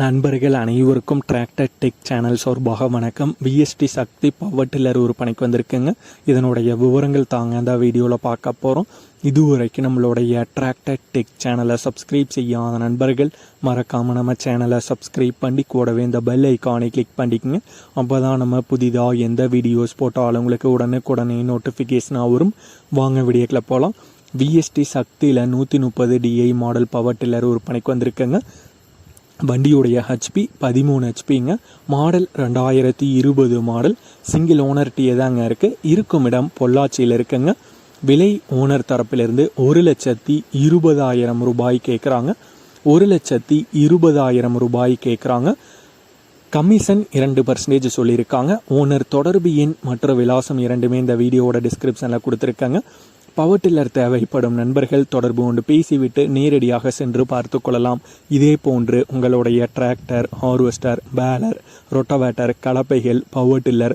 நண்பர்கள் அனைவருக்கும் tractor tech channel சார்பாக வணக்கம். விஎஸ்டி சக்தி பவர் டில்லர் ஒரு பணிக்கு வந்திருக்குங்க. இதனுடைய விவரங்கள் தாங்க அந்த வீடியோவில் பார்க்க போகிறோம் இதுவரைக்கும் நம்மளுடைய டிராக்டர் டெக் சேனலை சப்ஸ்கிரைப் செய்யாத நண்பர்கள் மறக்காமல் நம்ம சேனலை சப்ஸ்கிரைப் பண்ணி கூடவே இந்த பெல் ஐக்கானை கிளிக் பண்ணிக்கங்க. அப்போ தான் நம்ம புதிதாக எந்த வீடியோஸ் போட்டாலும் உங்களுக்கு உடனுக்குடனே நோட்டிஃபிகேஷனாக வரும். வாங்க வீடியோக்கில் போகலாம் விஎஸ்டி சக்தியில் நூற்றி முப்பது டிஐ மாடல் பவர் டில்லர் ஒரு பணிக்கு வந்திருக்குங்க. வண்டியுடைய ஹெச்பி பதிமூணு ஹெச்பிங்க மாடல் ரெண்டாயிரத்தி இருபது மாடல். சிங்கிள் ஓனர்ட்டியே தாங்க இருக்குது இருக்கும் இடம் பொள்ளாச்சியில் இருக்குங்க. விலை ஓனர் தரப்பிலிருந்து ஒரு லட்சத்தி இருபதாயிரம் ரூபாய் கேட்குறாங்க ஒரு லட்சத்தி இருபதாயிரம் ரூபாய் கேட்குறாங்க கமிஷன் இரண்டு பர்சன்டேஜ் சொல்லியிருக்காங்க. ஓனர் தொடர்பு எண் மற்ற விலாசம் இரண்டுமே இந்த வீடியோவோட டிஸ்கிரிப்ஷனில் கொடுத்துருக்காங்க. பவர் டில்லர் தேவைப்படும் நண்பர்கள் தொடர்பு கொண்டு பேசிவிட்டு நேரடியாக சென்று பார்த்து கொள்ளலாம். இதே போன்று உங்களுடைய tractor harvester baler rotavator கலப்பைகள் power tiller